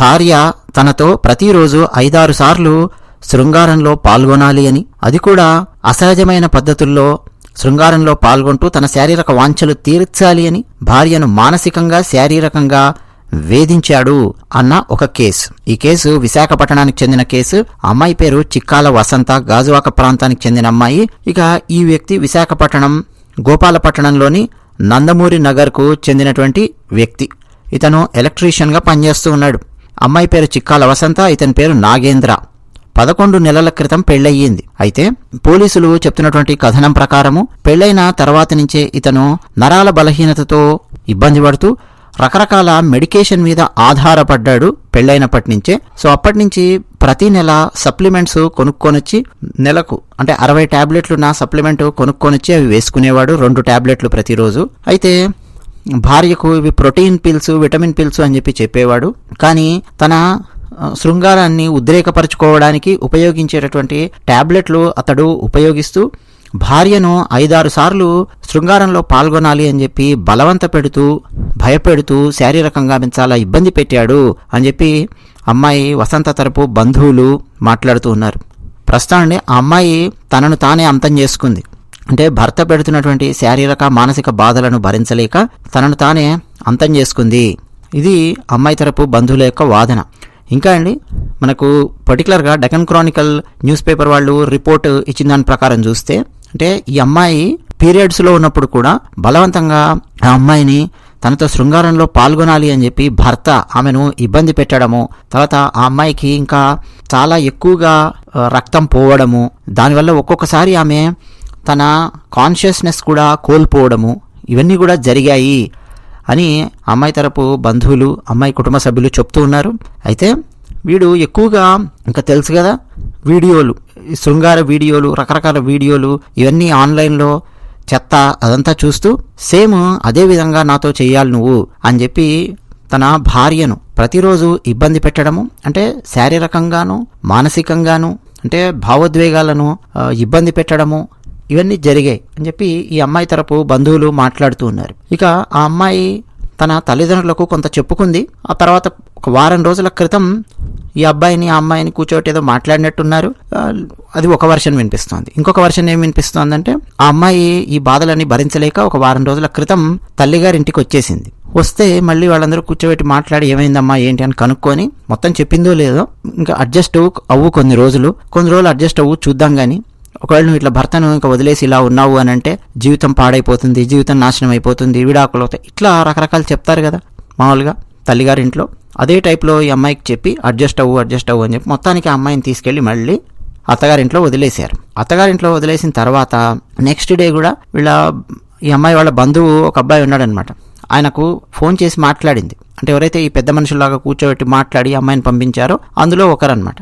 భార్య తనతో ప్రతిరోజు ఐదారు సార్లు శృంగారంలో పాల్గొనాలి అని. అది కూడా అసహజమైన పద్ధతుల్లో శృంగారంలో పాల్గొంటూ తన శారీరక వాంఛలు తీర్చాలి అని భార్యను మానసికంగా శారీరకంగా వేధించాడు అన్న ఒక కేసు. ఈ కేసు విశాఖపట్నానికి చెందిన కేసు. అమ్మాయి పేరు చిక్కాల వసంత గాజువాక ప్రాంతానికి చెందిన అమ్మాయి. ఇక ఈ వ్యక్తి విశాఖపట్నం గోపాలపట్నంలోని నందమూరి నగర్కు చెందినటువంటి వ్యక్తి. ఇతను ఎలక్ట్రీషియన్గా పనిచేస్తూ ఉన్నాడు. అమ్మాయి పేరు చిక్కాల వసంత ఇతని పేరు నాగేంద్ర. పదకొండు నెలల క్రితం పెళ్ళయ్యింది అయితే పోలీసులు చెప్తున్నటువంటి కథనం ప్రకారము పెళ్ళైన తర్వాత నుంచే ఇతను నరాల బలహీనతతో ఇబ్బంది పడుతూ రకరకాల మెడికేషన్ మీద ఆధారపడ్డాడు పెళ్ళైనప్పటి నుంచే. సో అప్పటి నుంచి ప్రతి నెల సప్లిమెంట్స్ కొనుక్కొనొచ్చి నెలకు అంటే అరవై టాబ్లెట్లు నా సప్లిమెంట్ కొనుక్కొనొచ్చి అవి వేసుకునేవాడు రెండు టాబ్లెట్లు ప్రతిరోజు. అయితే భార్యకు ఇవి ప్రోటీన్ పిల్స్ విటమిన్ పిల్స్ అని చెప్పి చెప్పేవాడు. కానీ తన శృంగారాన్ని ఉద్రేకపరచుకోవడానికి ఉపయోగించేటటువంటి టాబ్లెట్లు అతడు ఉపయోగిస్తూ భార్యను ఐదారు సార్లు శృంగారంలో పాల్గొనాలి అని చెప్పి బలవంత పెడుతూ భయపెడుతూ శారీరకంగా ఆమెను చాలా ఇబ్బంది పెట్టాడు అని చెప్పి అమ్మాయి వసంత తరపు బంధువులు మాట్లాడుతూ ఉన్నారు. ప్రస్తుతం అండి ఆ అమ్మాయి తనను తానే అంతం చేసుకుంది. అంటే భర్త పెడుతున్నటువంటి శారీరక మానసిక బాధలను భరించలేక తనను తానే అంతం చేసుకుంది. ఇది అమ్మాయి తరపు బంధువుల యొక్క వాదన. ఇంకా అండి మనకు పర్టికులర్గా డెకన్ క్రానికల్ న్యూస్ పేపర్ వాళ్ళు రిపోర్ట్ ఇచ్చిన దాని ప్రకారం చూస్తే అంటే ఈ అమ్మాయి పీరియడ్స్లో ఉన్నప్పుడు కూడా బలవంతంగా ఆ అమ్మాయిని తనతో శృంగారంలో పాల్గొనాలి అని చెప్పి భర్త ఆమెను ఇబ్బంది పెట్టడము తర్వాత ఆ అమ్మాయికి ఇంకా చాలా ఎక్కువగా రక్తం పోవడము దానివల్ల ఒక్కొక్కసారి ఆమె తన కాన్షియస్నెస్ కూడా కోల్పోవడము ఇవన్నీ కూడా జరిగాయి అని అమ్మాయి తరపు బంధువులు అమ్మాయి కుటుంబ సభ్యులు చెప్తూ ఉన్నారు. అయితే వీడు ఎక్కువగా ఇంకా తెలుసు కదా వీడియోలు శృంగార వీడియోలు రకరకాల వీడియోలు ఇవన్నీ ఆన్లైన్లో చెత్త అదంతా చూస్తూ సేమ్ అదే విధంగా నాతో చేయాలి నువ్వు అని చెప్పి తన భార్యను ప్రతిరోజు ఇబ్బంది పెట్టడము అంటే శారీరకంగాను మానసికంగాను అంటే భావోద్వేగాలను ఇబ్బంది పెట్టడము ఇవన్నీ జరిగాయి అని చెప్పి ఈ అమ్మాయి తరపు బంధువులు మాట్లాడుతూ ఉన్నారు. ఇక ఆ అమ్మాయి తన తల్లిదండ్రులకు కొంత చెప్పుకుంది. ఆ తర్వాత ఒక వారం రోజుల క్రితం ఈ అబ్బాయిని ఆ అమ్మాయిని కూర్చోటి ఏదో మాట్లాడినట్టున్నారు. అది ఒక వర్షన్ వినిపిస్తోంది. ఇంకొక వర్షన్ ఏం వినిపిస్తోందంటే ఆ అమ్మాయి ఈ బాధలన్నీ భరించలేక ఒక వారం రోజుల క్రితం తల్లిగారి ఇంటికి వచ్చేసింది. వస్తే మళ్ళీ వాళ్ళందరూ కూర్చోబెట్టి మాట్లాడి ఏమైందమ్మా ఏంటి? అని కనుక్కొని మొత్తం చెప్పిందో లేదో ఇంకా అడ్జస్ట్ అవ్వు కొన్ని రోజులు. కొన్ని రోజులు అడ్జస్ట్ అవ్వు చూద్దాం కానీ ఒకవేళ నువ్వు ఇట్లా భర్తను ఇంకా వదిలేసి ఇలా ఉన్నావు అని అంటే జీవితం పాడైపోతుంది జీవితం నాశనం అయిపోతుంది విడాకులు అవుతాయి ఇట్లా రకరకాలు చెప్తారు కదా మామూలుగా తల్లిగారి ఇంట్లో అదే టైప్లో ఈ అమ్మాయికి చెప్పి అడ్జస్ట్ అవ్వు అడ్జస్ట్ అవ్వు అని చెప్పి మొత్తానికి ఆ అమ్మాయిని తీసుకెళ్ళి మళ్ళీ అత్తగారింట్లో వదిలేశారు. అత్తగారింట్లో వదిలేసిన తర్వాత నెక్స్ట్ డే కూడా వీళ్ళ ఈ అమ్మాయి వాళ్ళ బంధువు ఒక అబ్బాయి ఉన్నాడనమాట. ఆయనకు ఫోన్ చేసి మాట్లాడింది. అంటే ఎవరైతే ఈ పెద్ద మనుషులాగా కూర్చోబెట్టి మాట్లాడి అమ్మాయిని పంపించారో అందులో ఒకరనమాట.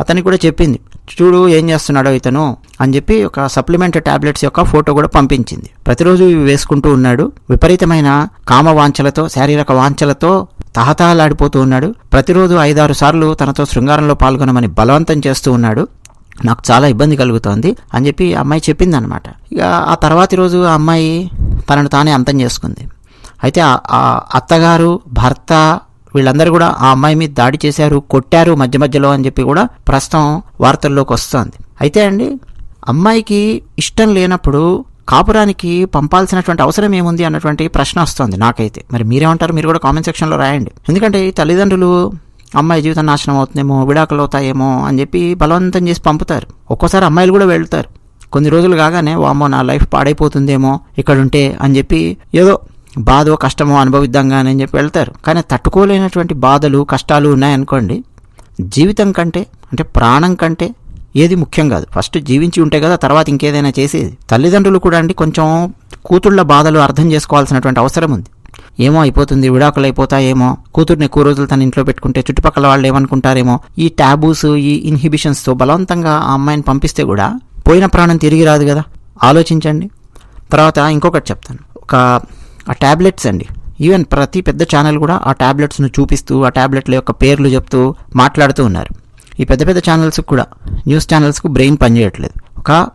అతనికి కూడా చెప్పింది చూడు ఏం చేస్తున్నాడో ఇతను అని చెప్పి ఒక సప్లిమెంట్ టాబ్లెట్స్ యొక్క ఫోటో కూడా పంపించింది. ప్రతిరోజు ఇవి వేసుకుంటూ ఉన్నాడు. విపరీతమైన కామ వాంఛలతో శారీరక వాంఛలతో తహతహలాడిపోతూ ఉన్నాడు. ప్రతిరోజు ఐదారు సార్లు తనతో శృంగారంలో పాల్గొనమని బలవంతం చేస్తూ ఉన్నాడు. నాకు చాలా ఇబ్బంది కలుగుతోంది అని చెప్పి ఆ అమ్మాయి చెప్పింది అనమాట ఇక ఆ తర్వాతి రోజు ఆ అమ్మాయి తనను తానే అంతం చేసుకుంది. అయితే ఆ అత్తగారు భర్త వీళ్ళందరూ కూడా ఆ అమ్మాయి మీద దాడి చేశారు కొట్టారు మధ్య మధ్యలో అని చెప్పి కూడా ప్రస్తుతం వార్తల్లోకి వస్తోంది. అయితే అండి అమ్మాయికి ఇష్టం లేనప్పుడు కాపురానికి పంపాల్సినటువంటి అవసరం ఏముంది అన్నటువంటి ప్రశ్న వస్తుంది నాకైతే. మరి మీరేమంటారు? మీరు కూడా కామెంట్ సెక్షన్లో రాయండి. ఎందుకంటే తల్లిదండ్రులు అమ్మాయి జీవితం నాశనం అవుతుందేమో విడాకులు అవుతాయేమో అని చెప్పి బలవంతం చేసి పంపుతారు. ఒక్కోసారి అమ్మాయిలు కూడా వెళ్తారు. కొన్ని రోజులు కాగానే వామ్మో నా లైఫ్ పాడైపోతుందేమో ఇక్కడుంటే అని చెప్పి ఏదో బాధో కష్టమో అనుభవిద్దాంగానే అని చెప్పి వెళ్తారు. కానీ తట్టుకోలేనటువంటి బాధలు కష్టాలు ఉన్నాయనుకోండి జీవితం కంటే అంటే ప్రాణం కంటే ఏది ముఖ్యం కాదు. ఫస్ట్ జీవించి ఉంటే కదా తర్వాత ఇంకేదైనా చేసేది. తల్లిదండ్రులు కూడా అండి కొంచెం కూతుళ్ళ బాధలు అర్థం చేసుకోవాల్సినటువంటి అవసరం ఉంది. ఏమో అయిపోతుంది విడాకులు అయిపోతాయేమో కూతుర్ని ఎక్కువ రోజులు తన ఇంట్లో పెట్టుకుంటే చుట్టుపక్కల వాళ్ళు ఏమనుకుంటారేమో ఈ ట్యాబూస్ ఈ ఇన్హిబిషన్స్తో బలవంతంగా ఆ అమ్మాయిని పంపిస్తే కూడా పోయిన ప్రాణం తిరిగి రాదు కదా. ఆలోచించండి. తర్వాత ఇంకొకటి చెప్తాను. ఒక ఆ ట్యాబ్లెట్స్ అండి. ఈవెన్ ప్రతి పెద్ద ఛానల్ కూడా ఆ ట్యాబ్లెట్స్ను చూపిస్తూ ఆ ట్యాబ్లెట్ల యొక్క పేర్లు చెప్తూ మాట్లాడుతూ ఉన్నారు. ఈ పెద్ద పెద్ద ఛానల్స్కి కూడా న్యూస్ ఛానల్స్కు బ్రెయిన్ పనిచేయట్లేదు. ఒక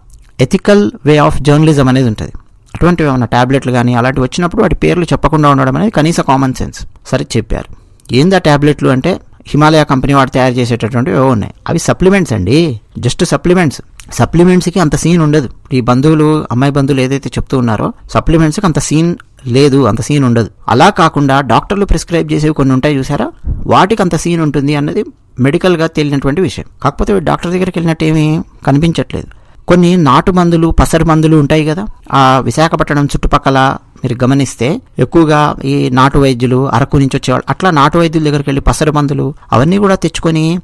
ఎథికల్ వే ఆఫ్ జర్నలిజం అనేది ఉంటుంది. అటువంటివి ఏమైనా ట్యాబ్లెట్లు కానీ అలాంటివి వచ్చినప్పుడు వాటి పేర్లు చెప్పకుండా ఉండడం అనేది కనీస కామన్ సెన్స్ సరే చెప్పారు. ఏందా ట్యాబ్లెట్లు అంటే? హిమాలయ కంపెనీ వాడు తయారు చేసేటటువంటివి ఏవో ఉన్నాయి. అవి సప్లిమెంట్స్ అండి. జస్ట్ సప్లిమెంట్స్ సప్లిమెంట్స్కి అంత సీన్ ఉండదు. ఈ బంధువులు అమ్మాయి బంధువులు ఏదైతే చెప్తూ ఉన్నారో సప్లిమెంట్స్కి అంత సీన్ లేదు అంత సీన్ ఉండదు. అలా కాకుండా డాక్టర్లు ప్రిస్క్రైబ్ చేసేవి కొన్ని ఉంటాయి చూసారా? వాటికి అంత సీన్ ఉంటుంది అన్నది మెడికల్గా తేలినటువంటి విషయం. కాకపోతే డాక్టర్ దగ్గరికి వెళ్ళినట్టు ఏమీ కనిపించట్లేదు. కొన్ని నాటు మందులు పసరు మందులు ఉంటాయి కదా? ఆ విశాఖపట్నం చుట్టుపక్కల మీరు గమనిస్తే ఎక్కువగా ఈ నాటు వైద్యులు అరకు నుంచి వచ్చేవాళ్ళు అట్లా నాటు వైద్యుల దగ్గరికి వెళ్ళి పసరు మందులు అవన్నీ కూడా తెచ్చుకొని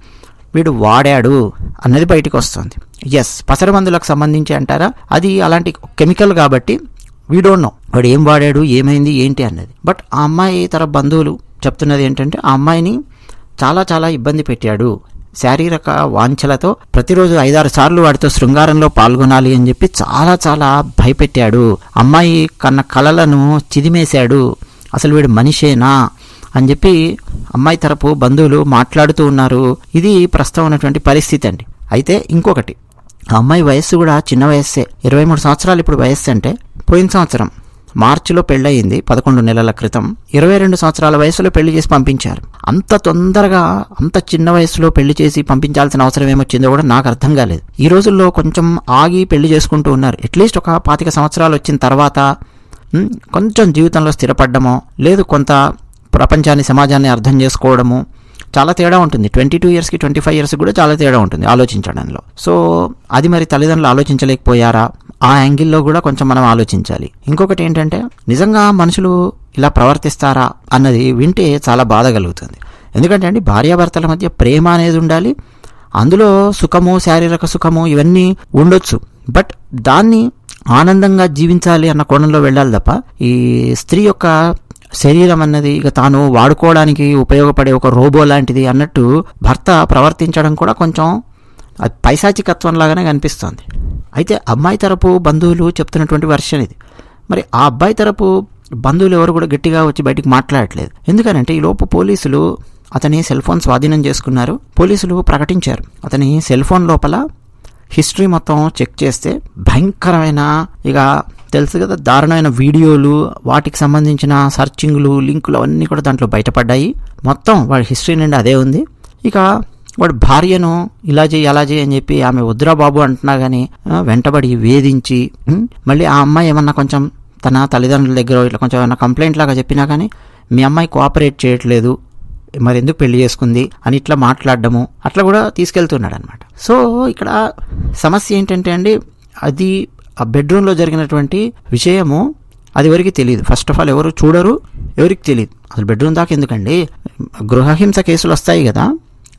వీడు వాడాడు అన్నది బయటకు వస్తుంది. ఎస్ పసరు మందులకు సంబంధించి అంటారా? అది అలాంటి కెమికల్ కాబట్టి వీ డోంట్ నో వాడు ఏం వాడాడు ఏమైంది ఏంటి అన్నది. బట్ ఆ అమ్మాయి తర బంధువులు చెప్తున్నది ఏంటంటే ఆ అమ్మాయిని చాలా చాలా ఇబ్బంది పెట్టాడు. శారీరక వాంఛలతో ప్రతిరోజు ఐదారు సార్లు వాడితో శృంగారంలో పాల్గొనాలి అని చెప్పి చాలా చాలా భయపెట్టాడు. అమ్మాయి కన్న కలలను చిదిమేశాడు. అసలు వీడు మనిషేనా అని చెప్పి అమ్మాయి తరపు బంధువులు మాట్లాడుతూ ఉన్నారు. ఇది ప్రస్తుతం ఉన్నటువంటి పరిస్థితి అండి. అయితే ఇంకొకటి ఆ అమ్మాయి వయస్సు కూడా చిన్న వయస్సే. ఇరవై మూడు సంవత్సరాలు ఇప్పుడు వయస్సు అంటే పోయిన సంవత్సరం మార్చిలో పెళ్ళయింది పదకొండు నెలల క్రితం. ఇరవై రెండు సంవత్సరాల వయసులో పెళ్ళి చేసి పంపించారు. అంత తొందరగా అంత చిన్న వయసులో పెళ్ళి చేసి పంపించాల్సిన అవసరం ఏమొచ్చిందో కూడా నాకు అర్థం కాలేదు. ఈ రోజుల్లో కొంచెం ఆగి పెళ్ళి చేసుకుంటూ ఉన్నారు. అట్లీస్ట్ ఒక పాతిక సంవత్సరాలు వచ్చిన తర్వాత కొంచెం జీవితంలో స్థిరపడ్డమో లేదు కొంత ప్రపంచాన్ని సమాజాన్ని అర్థం చేసుకోవడము చాలా తేడా ఉంటుంది. ట్వంటీ టూ ఇయర్స్కి ట్వంటీ ఫైవ్ ఇయర్స్కి కూడా చాలా తేడా ఉంటుంది ఆలోచించడంలో. సో అది మరి తల్లిదండ్రులు ఆలోచించలేకపోయారా? ఆ యాంగిల్లో కూడా కొంచెం మనం ఆలోచించాలి. ఇంకొకటి ఏంటంటే నిజంగా మనుషులు ఇలా ప్రవర్తిస్తారా అన్నది వింటే చాలా బాధ కలుగుతుంది. ఎందుకంటే అండి భార్యాభర్తల మధ్య ప్రేమ అనేది ఉండాలి అందులో సుఖము శారీరక సుఖము ఇవన్నీ ఉండొచ్చు. బట్ దాన్ని ఆనందంగా జీవించాలి అన్న కోణంలో వెళ్ళాలి తప్ప ఈ స్త్రీ యొక్క శరీరం అన్నది ఇక తాను వాడుకోవడానికి ఉపయోగపడే ఒక రోబో లాంటిది అన్నట్టు భర్త ప్రవర్తించడం కూడా కొంచెం పైశాచికత్వం లాగానే కనిపిస్తుంది. అయితే అమ్మాయి తరపు బంధువులు చెప్తున్నటువంటి వర్షన్ ఇది. మరి ఆ అబ్బాయి తరపు బంధువులు ఎవరు కూడా గట్టిగా వచ్చి బయటికి మాట్లాడట్లేదు. ఎందుకనంటే ఈ లోపు పోలీసులు అతని సెల్ ఫోన్ స్వాధీనం చేసుకున్నారు. పోలీసులు ప్రకటించారు. అతని సెల్ ఫోన్ లోపల హిస్టరీ మొత్తం చెక్ చేస్తే భయంకరమైన ఇక తెలుసు కదా దారుణమైన వీడియోలు వాటికి సంబంధించిన సర్చింగ్లు లింకులు అవన్నీ కూడా దాంట్లో బయటపడ్డాయి. మొత్తం వాడి హిస్టరీ నుండి అదే ఉంది. ఇక వాడు భార్యను ఇలా చేయి అలా చేయి అని చెప్పి ఆమె వద్దురా బాబు అంటున్నా కానీ వెంటబడి వేధించి మళ్ళీ ఆ అమ్మాయి ఏమన్నా కొంచెం తన తల్లిదండ్రుల దగ్గర ఇట్లా కొంచెం ఏమన్నా కంప్లైంట్ లాగా చెప్పినా కానీ మీ అమ్మాయి కోఆపరేట్ చేయట్లేదు మరి ఎందుకు పెళ్ళి చేసుకుంది? అని ఇట్లా మాట్లాడడము. అట్లా కూడా తీసుకెళ్తున్నాడు అనమాట సో ఇక్కడ సమస్య ఏంటంటే అండి అది ఆ బెడ్రూమ్లో జరిగినటువంటి విషయము అది ఎవరికి తెలియదు. ఫస్ట్ ఆఫ్ ఆల్ ఎవరు చూడరు ఎవరికి తెలియదు. అసలు బెడ్రూమ్ దాకా ఎందుకండి? గృహహింస కేసులు వస్తాయి కదా.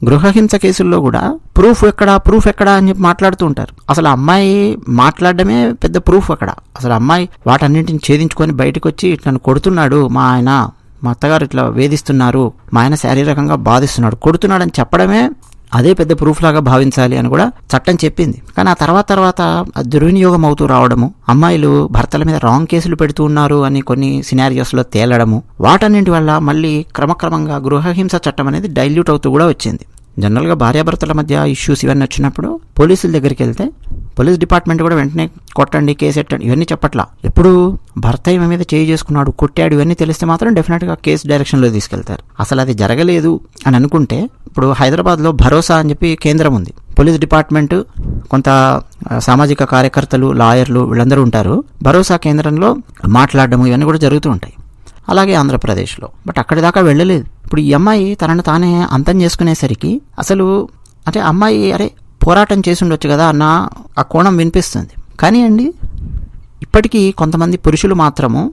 గృహహింస కేసుల్లో కూడా ప్రూఫ్ ఎక్కడ ప్రూఫ్ ఎక్కడ అని చెప్పి మాట్లాడుతూ ఉంటారు. అసలు అమ్మాయి మాట్లాడడమే పెద్ద ప్రూఫ్ అక్కడ. అసలు అమ్మాయి వాటన్నింటిని ఛేదించుకొని బయటకు వచ్చి నన్ను కొడుతున్నాడు మా ఆయన. మా అత్తగారు ఇట్లా వేధిస్తున్నారు. మా ఆయన శారీరకంగా బాధిస్తున్నాడు. కొడుతున్నాడని చెప్పడమే అదే పెద్ద ప్రూఫ్ లాగా భావించాలి అని కూడా చట్టం చెప్పింది. కానీ ఆ తర్వాత తర్వాత దుర్వినియోగం అవుతూ రావడము అమ్మాయిలు భర్తల మీద రాంగ్ కేసులు పెడుతూ ఉన్నారు అని కొన్ని సినారియోస్లో తేలడము వాటన్నింటి వల్ల మళ్ళీ క్రమక్రమంగా గృహహింస చట్టం అనేది డైల్యూట్ అవుతూ కూడా వచ్చింది. జనరల్గా భార్యాభర్తల మధ్య ఇష్యూస్ ఇవన్నీ వచ్చినప్పుడు పోలీసుల దగ్గరికి వెళ్తే పోలీస్ డిపార్ట్మెంట్ కూడా వెంటనే కొట్టండి కేసు ఎట్టండి ఇవన్నీ చెప్పట్లా. ఎప్పుడు భర్త ఈమె మీద చేయి చేసుకున్నాడు కొట్టాడు ఇవన్నీ తెలిస్తే మాత్రం డెఫినెట్గా కేసు డైరెక్షన్లో తీసుకెళ్తారు. అసలు అది జరగలేదు అని అనుకుంటే ఇప్పుడు హైదరాబాద్లో భరోసా అని చెప్పి కేంద్రం ఉంది. పోలీస్ డిపార్ట్మెంట్ కొంత సామాజిక కార్యకర్తలు లాయర్లు వీళ్ళందరూ ఉంటారు. భరోసా కేంద్రంలో మాట్లాడడం ఇవన్నీ కూడా జరుగుతూ ఉంటాయి. అలాగే ఆంధ్రప్రదేశ్లో. బట్ అక్కడి దాకా వెళ్ళలేదు. ఇప్పుడు ఈ అమ్మాయి తనను తానే అంతం చేసుకునేసరికి అసలు అంటే అమ్మాయి అరే పోరాటం చేసి ఉండొచ్చు కదా అన్న ఆ కోణం వినిపిస్తుంది. కానీ అండి ఇప్పటికీ కొంతమంది పురుషులు మాత్రము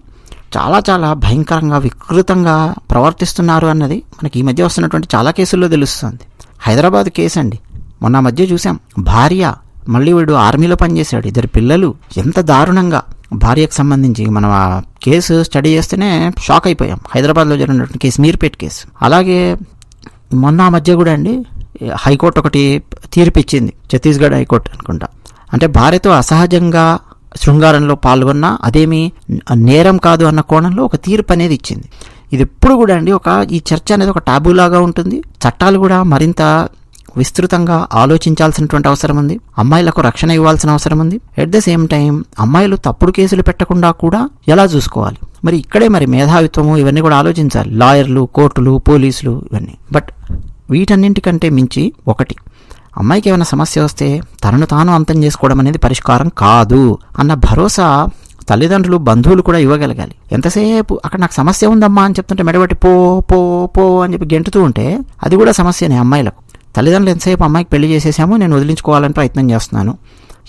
చాలా చాలా భయంకరంగా వికృతంగా ప్రవర్తిస్తున్నారు అన్నది మనకి ఈ మధ్య వస్తున్నటువంటి చాలా కేసుల్లో తెలుస్తుంది. హైదరాబాద్ కేసు అండి. మొన్న మధ్య చూసాం. భార్య మళ్ళీ వీడు ఆర్మీలో పనిచేశాడు. ఇద్దరు పిల్లలు. ఎంత దారుణంగా. భార్యకు సంబంధించి మనం ఆ కేసు స్టడీ చేస్తేనే షాక్ అయిపోయాం. హైదరాబాద్లో జరిగినటువంటి కేసు మీర్పేట్ కేసు. అలాగే మొన్న ఆ మధ్య కూడా అండి హైకోర్టు ఒకటి తీర్పు ఇచ్చింది ఛత్తీస్గఢ్ హైకోర్టు అనుకుంటా. అంటే భార్యతో అసహజంగా శృంగారంలో పాల్గొన్న అదేమి నేరం కాదు అన్న కోణంలో ఒక తీర్పు అనేది ఇచ్చింది. ఇది ఎప్పుడు కూడా అండి ఒక ఈ చర్చ అనేది ఒక టాబూలాగా ఉంటుంది. చట్టాలు కూడా మరింత విస్తృతంగా ఆలోచించాల్సినటువంటి అవసరం ఉంది. అమ్మాయిలకు రక్షణ ఇవ్వాల్సిన అవసరం ఉంది. ఎట్ ద సేమ్ టైం అమ్మాయిలు తప్పుడు కేసులు పెట్టకుండా కూడా ఎలా చూసుకోవాలి? మరి ఇక్కడే మరి మేధావిత్వము ఇవన్నీ కూడా ఆలోచించాలి. లాయర్లు కోర్టులు పోలీసులు ఇవన్నీ. బట్ వీటన్నింటికంటే మించి ఒకటి అమ్మాయికి ఏమైనా సమస్య వస్తే తనను తాను అంతం చేసుకోవడం అనేది పరిష్కారం కాదు అన్న భరోసా తల్లిదండ్రులు బంధువులు కూడా ఇవ్వగలగాలి. ఎంతసేపు అక్కడ నాకు సమస్య ఉందమ్మా అని చెప్తుంటే మెడబెట్టి పో పో పో అని చెప్పి గెంటుతూ ఉంటే అది కూడా సమస్యనే అమ్మాయిలకు. తల్లిదండ్రులు ఎంతసేపు అమ్మాయికి పెళ్ళి చేసేసాము నేను వదిలించుకోవాలని ప్రయత్నం చేస్తున్నాను.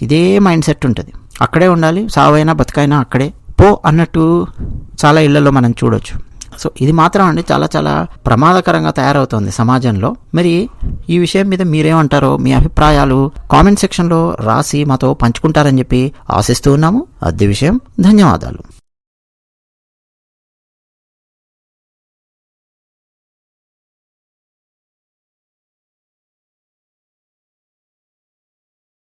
ఇదే మైండ్ సెట్ ఉంటుంది. అక్కడే ఉండాలి సావైనా బతికైనా అక్కడే. పో అన్నట్టు చాలా ఇళ్ళలో మనం చూడొచ్చు. సో ఇది మాత్రం అండి చాలా చాలా ప్రమాదకరంగా తయారవుతోంది సమాజంలో. మరి ఈ విషయం మీద మీరేమంటారో మీ అభిప్రాయాలు కామెంట్ సెక్షన్లో రాసి మాతో పంచుకుంటారని చెప్పి ఆశిస్తూ ఉన్నాము. అద్దె విషయం ధన్యవాదాలు.